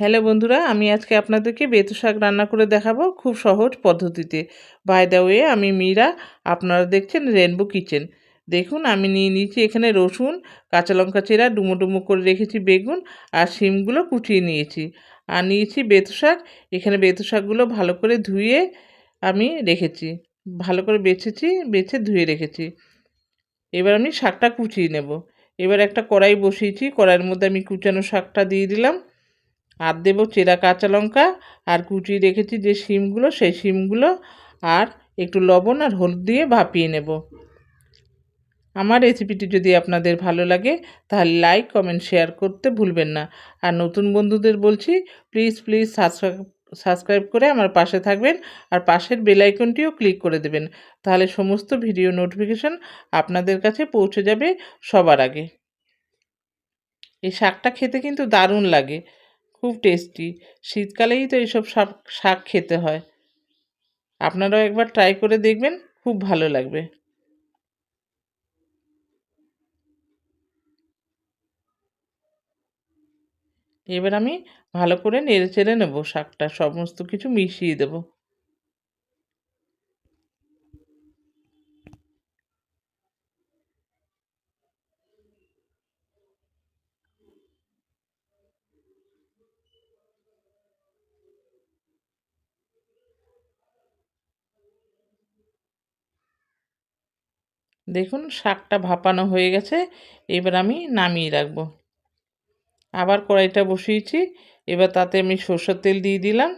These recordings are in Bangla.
হ্যালো বন্ধুরা, আমি আজকে আপনাদেরকে বেতু শাক রান্না করে দেখাবো খুব সহজ পদ্ধতিতে। বাই দ্য ওয়ে আমি মীরা, আপনারা দেখছেন রেনবো কিচেন দেখুন, আমি নিয়ে নিয়েছি এখানে রসুন, কাঁচা লঙ্কা চেরা, ডুমো ডুমো করে রেখেছি বেগুন আর শিমগুলো কুচিয়ে নিয়েছি। আর নিয়েছি বেতু শাক, এখানে বেতু শাকগুলো ভালো করে ধুয়ে আমি রেখেছি। ভালো করে বেছেছি, বেছে ধুয়ে রেখেছি। এবার আমি শাকটা কুচিয়ে নেব। এবার একটা কড়াই বসিয়েছি, কড়াইয়ের মধ্যে আমি কুচানো শাকটা দিয়ে দিলাম। আর দেবো চেরা কাঁচা লঙ্কা আর কুচিয়ে রেখেছি যে শিমগুলো, সেই শিমগুলো আর একটু লবণ আর হলুদ দিয়ে ভাপিয়ে নেব। আমার রেসিপিটি যদি আপনাদের ভালো লাগে, তাহলে লাইক, কমেন্ট, শেয়ার করতে ভুলবেন না। আর নতুন বন্ধুদের বলছি, প্লিজ প্লিজ সাবস্ক্রাইব সাবস্ক্রাইব করে আমার পাশে থাকবেন আর পাশের বেলাইকনটিও ক্লিক করে দেবেন। তাহলে সমস্ত ভিডিও নোটিফিকেশন আপনাদের কাছে পৌঁছে যাবে সবার আগে। এই শাকটা খেতে কিন্তু দারুণ লাগে। খুব টেস্টি শীতকালেই তো এইসব শাক শাক খেতে হয়। আপনারাও একবার ট্রাই করে দেখবেন, খুব ভালো লাগবে। এবার আমি ভালো করে নেড়ে চেড়ে নেব শাকটা, সমস্ত কিছু মিশিয়ে দেবো। দেখুন, শাকটা ভাপানো হয়ে গেছে, এবার আমি নামিয়ে রাখব। আবার কড়াইটা বসিয়েছি, এবার তাতে আমি সর্ষের তেল দিয়ে দিলাম।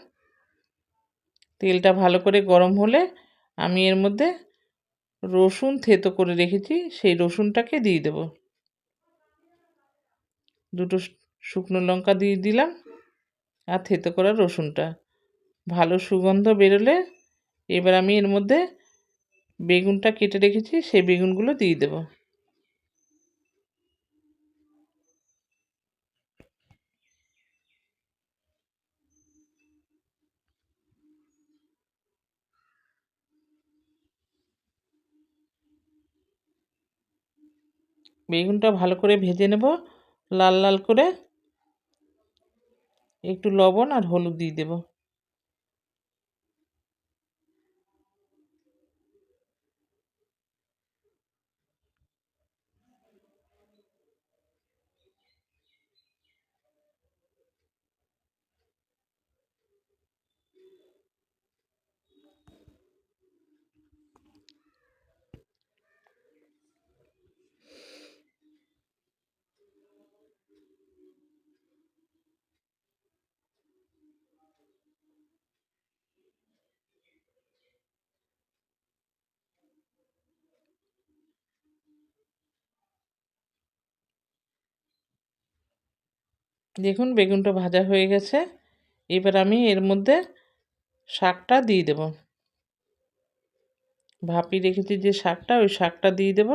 তেলটা ভালো করে গরম হলে আমি এর মধ্যে রসুন থেতো করে রেখেছি, সেই রসুনটাকে দিয়ে দেব। দুটো শুকনো লঙ্কা দিয়ে দিলাম আর থেতো করা রসুনটা। ভালো সুগন্ধ বেরোলে এবার আমি এর মধ্যে বেগুনটা কেটে রেখেছি, সেই বেগুনগুলো দিয়ে দেব। বেগুনটা ভালো করে ভেজে নেব, লাল লাল করে। একটু লবণ আর হলুদ দিয়ে দেবো। দেখুন বেগুনটা ভাজা হয়ে গেছে। এবার আমি এর মধ্যে শাকটা দিয়ে দেব। ভাপি রেখেছি যে শাকটা, ওই শাকটা দিয়ে দেব।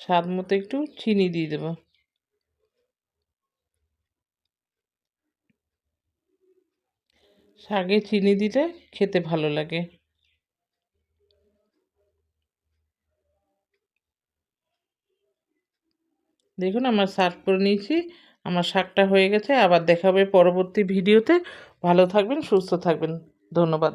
স্বাদ মতো একটু চিনি দিয়ে দেব। শাকে চিনি দিলে খেতে ভালো লাগে। দেখুন, আমার সার্ভ করে নিয়েছি, আমার শাকটা হয়ে গেছে, আবার দেখাবে পরবর্তী ভিডিওতে। ভালো থাকবেন, সুস্থ থাকবেন, ধন্যবাদ।